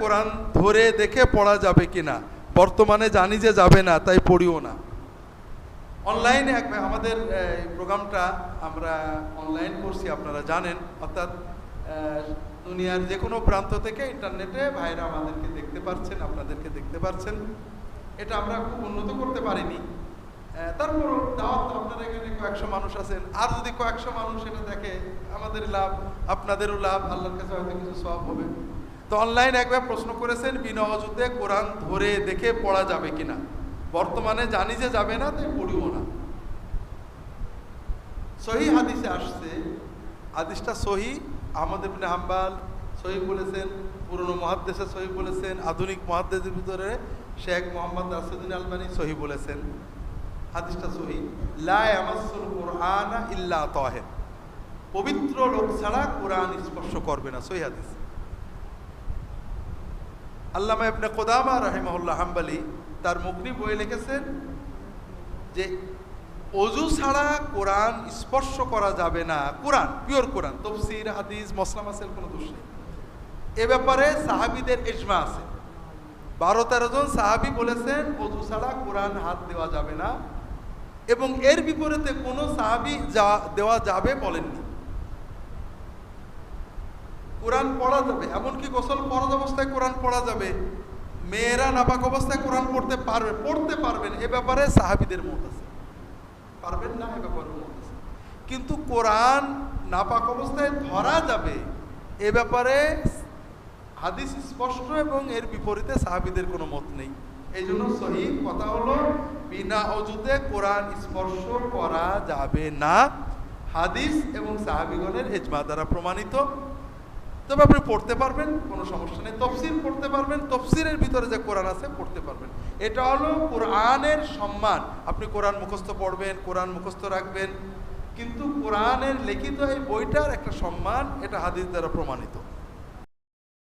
কোরআন ধরে দেখে পড়া যাবে কিনা? বর্তমানে জানি যে যাবে না, তাই পড়িও না। অনলাইনে আমাদের প্রোগ্রামটা আমরা অনলাইন করছি, আপনারা জানেন। অর্থাৎ দুনিয়ার যে কোনো প্রান্ত থেকে ইন্টারনেটে ভাইরা আমাদেরকে দেখতে পারছেন, আপনাদেরকে দেখতে পারছেন। এটা আমরা খুব উন্নত করতে পারিনি। তারপর দাওয়াত আপনারা এখানে কয়েকশো মানুষ আছেন। আর যদি কয়েকশো মানুষ এটা দেখে, আমাদের লাভ, আপনাদেরও লাভ, আল্লাহর কাছে হয়তো কিছু সব হবে। তো অনলাইন একবার প্রশ্ন করেছেন বিনা অজুতে কোরআন ধরে দেখে পড়া যাবে কিনা? বর্তমানে জানি যে যাবে না, তাই পড়িও না। সহি হাদিসে আসছে, হাদিসটা সহি, আহমদ ইবনে হাম্বাল সহি বলেছেন, পুরনো মহাদ্দেশে সহি বলেছেন, আধুনিক মহাদ্দেশের ভিতরে শেখ মোহাম্মদ রাসুদ্দিন আলবানী সহি বলেছেন। হাদিসটা সহি, লা ইয়ামাসসুল কুরআনা ইল্লা তাহির। পবিত্র লোক ছাড়া কোরআন স্পর্শ করবে না, সহি হাদিস। আল্লামা ইবনে কোদামা রাহিমাহুল্লাহ হাম্বালি তার মুকনি বই লিখেছেন যে অজু ছাড়া কোরআন স্পর্শ করা যাবে না। Quran pure Quran. তফসির, হাদিস মসলাম আসেল কোনো দোষ নেই। এ ব্যাপারে সাহাবিদের ইজমা আছে। বারো তেরো জন সাহাবি বলেছেন, অজু ছাড়া কোরআন হাত দেওয়া যাবে না। এবং এর বিপরীতে কোনো সাহাবি যা দেওয়া যাবে বলেননি। কোরআন পড়া যাবে, এমনকি গোসল পরজ অবস্থায় কোরআন পড়া যাবে। মেয়েরা নাপাক অবস্থায় কোরআন পড়তে পারবে, পড়তে পারবেন, এ ব্যাপারে সাহাবিদের মত আছে। পারবেন না, এ ব্যাপারে মত আছে। কিন্তু কোরআন নাপাক অবস্থায় ধরা যাবে, এ ব্যাপারে হাদিস স্পষ্ট এবং এর বিপরীতে সাহাবিদের কোনো মত নেই। এই জন্য সহি কথা হলো, বিনা অজুতে কোরআন স্পর্শ করা যাবে না। হাদিস এবং সাহাবিগণের এজমা দ্বারা প্রমাণিত। তবে আপনি পড়তে পারবেন, কোনো সমস্যা নেই। তফসিল পড়তে পারবেন তফসিলের ভিতরে যে কোরআন আছে পড়তে পারবেন। এটা হলো কোরআনের সম্মান। আপনি কোরআন মুখস্থ পড়বেন, কোরআন মুখস্থ রাখবেন। কিন্তু কোরআনের লিখিত এই বইটার একটা সম্মান, এটা হাদিস দ্বারা প্রমাণিত।